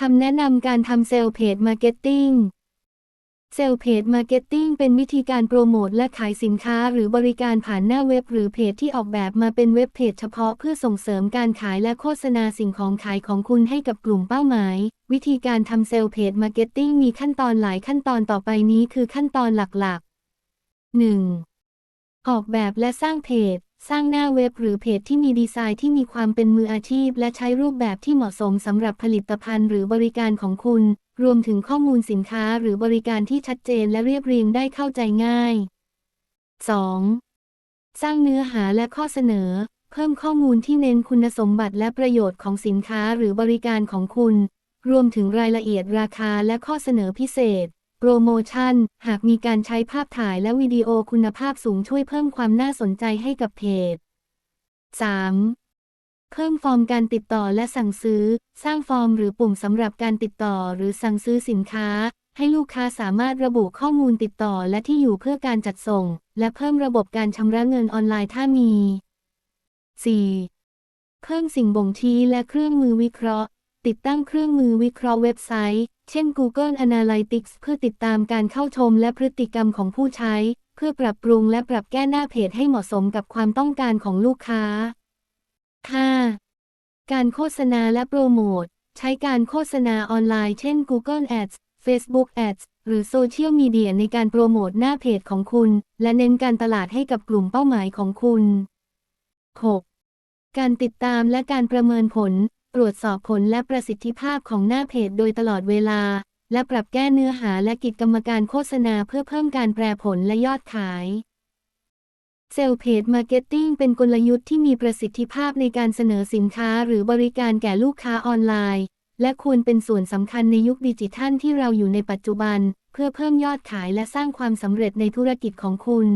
คำแนะนำการทำเซลล์เพจมาร์เก็ตติ้งเซลล์เพจมาร์เก็ตติ้งเป็นวิธีการโปรโมทและขายสินค้าหรือบริการผ่านหน้าเว็บหรือเพจที่ออกแบบมาเป็นเว็บเพจเฉพาะเพื่อส่งเสริมการขายและโฆษณาสิ่งของขายของคุณให้กับกลุ่มเป้าหมาย วิธีการทำเซลล์เพจมาร์เก็ตติ้งมีขั้นตอนหลายขั้นตอนต่อไปนี้คือขั้นตอนหลักๆ 1. ออกแบบและสร้างเพจ สร้างหน้าเว็บหรือเพจที่มีดีไซน์ที่มีความเป็นมืออาชีพ และใช้รูปแบบที่เหมาะสมสำหรับผลิตภัณฑ์หรือบริการของคุณ รวมถึงข้อมูลสินค้าหรือบริการที่ชัดเจนและเรียบเรียงได้เข้าใจง่าย 2. สร้างเนื้อหาและข้อเสนอ เพิ่มข้อมูลที่เน้นคุณสมบัติและประโยชน์ของสินค้าหรือบริการของคุณ รวมถึงรายละเอียดราคาและข้อเสนอพิเศษ โปรโมชั่น หากมีการใช้ภาพถ่ายและวิดีโอคุณภาพสูงช่วยเพิ่มความน่าสนใจให้กับเพจ 3. เพิ่มฟอร์มการติดต่อและสั่งซื้อ สร้างฟอร์มหรือปุ่มสำหรับการติดต่อหรือสั่งซื้อสินค้า ให้ลูกค้าสามารถระบุข้อมูลติดต่อและที่อยู่เพื่อการจัดส่ง และเพิ่มระบบการชำระเงินออนไลน์ถ้ามี 4. เพิ่มสิ่งบ่งชี้และเครื่องมือวิเคราะห์ ติดตั้งเครื่องมือวิเคราะห์เว็บไซต์ เช่น Google Analytics เพื่อติดตามการเข้าชมและพฤติกรรมของผู้ใช้ เพื่อปรับปรุงและปรับแก้หน้าเพจให้เหมาะสมกับความต้องการของลูกค้า 5. การโฆษณาและโปรโมท ใช้การโฆษณาออนไลน์เช่น Google Ads Facebook Ads หรือโซเชียลมีเดียในการโปรโมทหน้าเพจของคุณ และเน้นการตลาดให้กับกลุ่มเป้าหมายของคุณ 6. การติดตามและการประเมินผล ตรวจสอบผลและประสิทธิภาพของหน้าเพจโดยตลอดเวลา และปรับแก้เนื้อหาและกิจกรรมการโฆษณาเพื่อเพิ่มการแปรผลและยอดขายเซลล์เพจมาร์เก็ตติ้งเป็นกลยุทธ์ที่มีประสิทธิภาพในการเสนอสินค้าหรือบริการแก่ลูกค้าออนไลน์ และควรเป็นส่วนสำคัญในยุคดิจิทัลที่เราอยู่ในปัจจุบัน เพื่อเพิ่มยอดขายและสร้างความสำเร็จในธุรกิจของคุณ